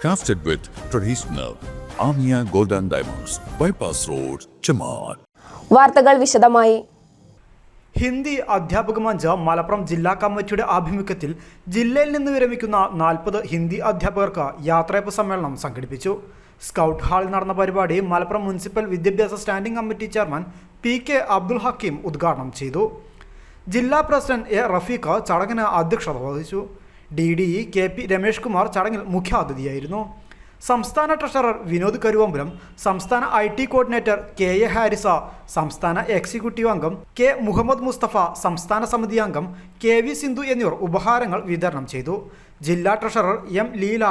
Crafted with traditional Amia Golden Diamonds, Bypass Road, Chamar. വാർത്തകൾ വിശദമായി. ഹിന്ദി അധ്യാപക മഞ്ച് മലപ്പുറം ജില്ലാ കമ്മിറ്റിയുടെ ആഭിമുഖ്യത്തിൽ ജില്ലയിൽ നിന്ന് വിരമിക്കുന്ന നാൽപ്പത് ഹിന്ദി അധ്യാപകർക്ക് യാത്രയപ്പ് സമ്മേളനം സംഘടിപ്പിച്ചു. സ്കൗട്ട് ഹാളിൽ നടന്ന പരിപാടി മലപ്പുറം മുനിസിപ്പൽ വിദ്യാഭ്യാസ standing committee chairman P K Abdul Hakeem ഉദ്ഘാടനം ചെയ്തു. ജില്ലാ പ്രസിഡന്റ് എ റഫീഖ് ചടങ്ങിന് അധ്യക്ഷത വഹിച്ചു. D D E K P Ramesh Kumar ചടങ്ങിൽ മുഖ്യാതിഥിയായിരുന്നു. സംസ്ഥാന ട്രഷറർ വിനോദ് കരുവമ്പുരം സംസ്ഥാന I T coordinator K A Haris സംസ്ഥാന എക്സിക്യൂട്ടീവ് അംഗം കെ മുഹമ്മദ് മുസ്തഫ സംസ്ഥാന സമിതി അംഗം കെ വി സിന്ധു എന്നിവർ ഉപഹാരങ്ങൾ വിതരണം ചെയ്തു. ജില്ലാ ട്രഷറർ എം ലീല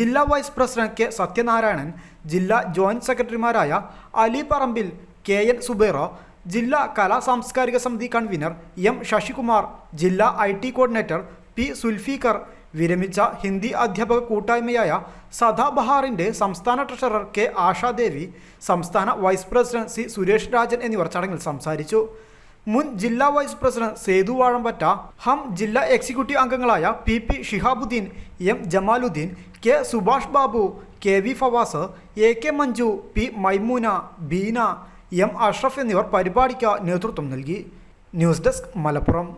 ജില്ലാ വൈസ് പ്രസിഡന്റ് കെ സത്യനാരായണൻ ജില്ലാ ജോയിന്റ് സെക്രട്ടറിമാരായ അലി പറമ്പിൽ കെ എൻ സുബൈറ ജില്ലാ കലാ സാംസ്കാരിക സമിതി കൺവീനർ എം ശശികുമാർ ജില്ലാ I T coordinator P Zulfiqar വിരമിച്ച ഹിന്ദി അധ്യാപക കൂട്ടായ്മയായ സദാബഹാറിന്റെ സംസ്ഥാന ട്രഷറർ കെ ആശാദേവി സംസ്ഥാന vice president C Suresh Rajan എന്നിവർ ചടങ്ങിൽ സംസാരിച്ചു. മുൻ ജില്ലാ വൈസ് പ്രസിഡന്റ് സേതു വാഴമ്പറ്റ ഹം ജില്ലാ എക്സിക്യൂട്ടീവ് അംഗങ്ങളായ P P Shihabuddin M Jamaluddin K Subhash Babu K V Fawaz A K Manju P Maimoona Beena M Ashraf എന്നിവർ പരിപാടിക്ക് നേതൃത്വം നൽകി. News desk Malappuram.